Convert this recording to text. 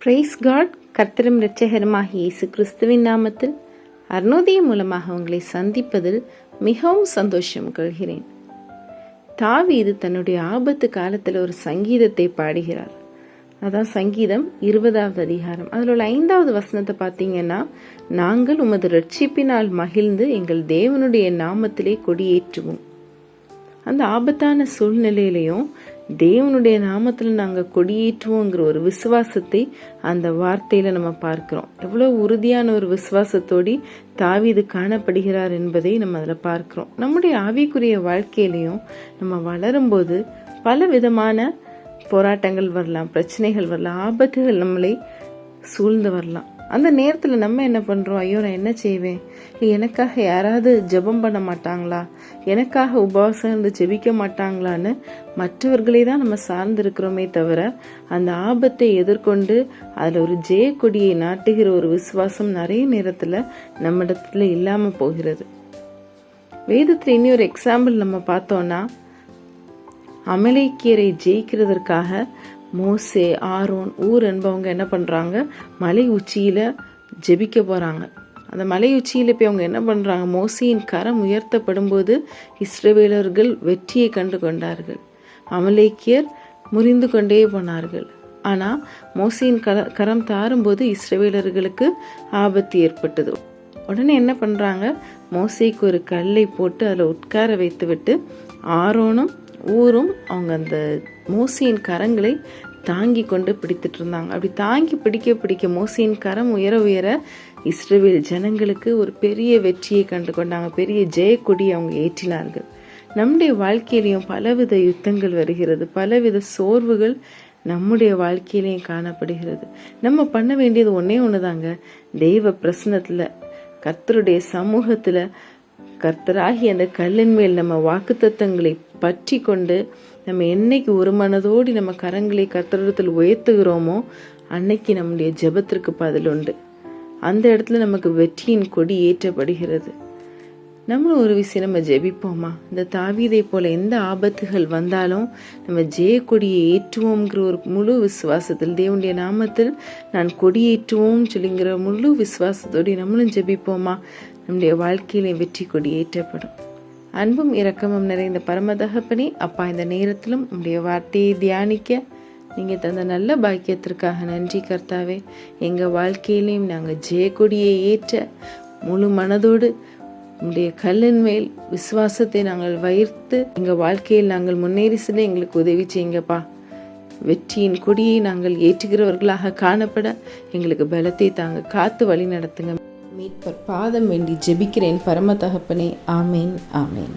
Price God கர்த்தரும் இரட்சகருமாகிய இயேசு கிறிஸ்துவின் நாமத்தில் அருணோதயம் மூலமாக உங்களை சந்திப்பதில் மிகவும் சந்தோஷம் கொள்கிறேன். தாவீது தன்னுடைய ஆபத்து காலத்தில் ஒரு சங்கீதத்தை பாடுகிறார். அதான் சங்கீதம் இருபதாவது அதிகாரம். அதில் உள்ள ஐந்தாவது வசனத்தை பார்த்தீங்கன்னா நாங்கள் உமது ரட்சிப்பினால் மகிழ்ந்து எங்கள் தேவனுடைய நாமத்திலே கொடியேற்றுவோம். அந்த ஆபத்தான சூழ்நிலையிலையும் தேவனுடைய நாமத்தில் நாங்கள் கொடியேற்றுவோங்கிற ஒரு விசுவாசத்தை அந்த வார்த்தையில் நம்ம பார்க்கிறோம். எவ்வளோ உறுதியான ஒரு விசுவாசத்தோடி இது காணப்படுகிறார் என்பதை நம்ம அதில் பார்க்கிறோம். நம்முடைய ஆவிக்குரிய வாழ்க்கையிலையும் நம்ம வளரும்போது பல விதமான போராட்டங்கள் வரலாம் பிரச்சனைகள் வரலாம் ஆபத்துகள் நம்மளை சூழ்ந்து வரலாம். அந்த நேரத்தில் நம்ம என்ன பண்ணுறோம் ஐயோ நான் என்ன செய்வேன்? எனக்காக யாராவது ஜெபம் பண்ண மாட்டாங்களா? எனக்காக உபவாசம் இருந்து ஜெபிக்க மாட்டாங்களான்னு மற்றவர்களை தான் நம்ம சார்ந்திருக்கிறோமே தவிர அந்த ஆபத்தை எதிர்கொண்டு அதில் ஒரு ஜெய கொடியை நாட்டுகிற ஒரு விசுவாசம் நிறைய நேரத்தில் நம்மிடத்துல இல்லாமல் போகிறது. வேதத்தில் இனி ஒரு எக்ஸாம்பிள் நம்ம பார்த்தோன்னா அமலைக்கியரை ஜெயிக்கிறதற்காக மோசே ஆரோன் ஊர் என்பவங்க என்ன பண்ணுறாங்க மலை உச்சியில் ஜெபிக்க போகிறாங்க அந்த மலை உச்சியில் போய் அவங்க என்ன பண்ணுறாங்க மோசையின் கரம் உயர்த்தப்படும் போது இஸ்ரவேலர்கள் வெற்றியை கண்டு கொண்டார்கள். அமலேக்கியர் முறிந்து கொண்டே போனார்கள். ஆனால் மோசையின் கர கரம் தாரும்போது இஸ்ரவேலர்களுக்கு ஆபத்து ஏற்பட்டது. உடனே என்ன பண்ணுறாங்க மோசைக்கு ஒரு கல்லை போட்டு அதில் உட்கார வைத்துவிட்டு ஆரோனும் ஊரும் அவங்க அந்த மோசியின் கரங்களை தாங்கி கொண்டு பிடித்துட்டு இருந்தாங்க. அப்படி தாங்கி பிடிக்க பிடிக்க மோசியின் கரம் உயர உயர இஸ்ரேல் ஜனங்களுக்கு ஒரு பெரிய வெற்றியை கண்டு கொண்டாங்க. பெரிய ஜெயக்கொடி அவங்க ஏற்றினார்கள். நம்முடைய வாழ்க்கையிலையும் பலவித யுத்தங்கள் வருகிறது. பலவித சோர்வுகள் நம்முடைய வாழ்க்கையிலையும் காணப்படுகிறது. நம்ம பண்ண வேண்டியது ஒன்றே ஒன்று தாங்க தெய்வ பிரசனத்தில் கர்த்தருடைய சமூகத்தில் கர்த்தராகி அந்த கல்லின் மேல் நம்ம வாக்குத்தத்தங்களை பற்றி கொண்டு நம்ம என்னைக்கு ஒரு மனதோடி நம்ம கரங்களை கர்த்தரிடத்தில் உயர்த்துகிறோமோ அன்னைக்கு நம்முடைய ஜெபத்திற்கு பதில் உண்டு. அந்த இடத்துல நமக்கு வெற்றியின் கொடி ஏற்றப்படுகிறது. நம்மளும் ஒரு விஷயம் நம்ம ஜெபிப்போமா? இந்த தாவீதை போல எந்த ஆபத்துகள் வந்தாலும் நம்ம ஜெய கொடியை ஏற்றுவோங்கிற ஒரு முழு விசுவாசத்தில் தேவனுடைய நாமத்தில் நான் கொடியேற்றுவோம் சொல்லிங்கிற முழு விசுவாசத்தோடு நம்மளும் ஜெபிப்போமா? நம்முடைய வாழ்க்கையிலே வெற்றி கொடி ஏற்றப்படும். அன்பும் இரக்கமும் நிறைந்த பரமதகப்பனே அப்பா இந்த நேரத்திலும் உங்களுடைய வார்த்தையை தியானிக்க நீங்கள் தந்த நல்ல பாக்கியத்திற்காக நன்றி கர்த்தாவே. எங்கள் வாழ்க்கையிலையும் நாங்கள் ஜெயக்கொடியை ஏற்ற முழு மனதோடு உங்களுடைய கல்லின் மேல் விசுவாசத்தை நாங்கள் வைத்து எங்கள் வாழ்க்கையில் நாங்கள் முன்னேறி செல்ல எங்களுக்கு உதவி செய்யுங்கப்பா. வெற்றியின் கொடியை நாங்கள் ஏற்றுகிறவர்களாக காணப்பட எங்களுக்கு பலத்தை தாங்க காத்து வழி நடத்துங்க. மீட்பர். பாதம் வேண்டி ஜெபிக்கிறேன் பரம தகப்பனே. ஆமேன் ஆமேன்.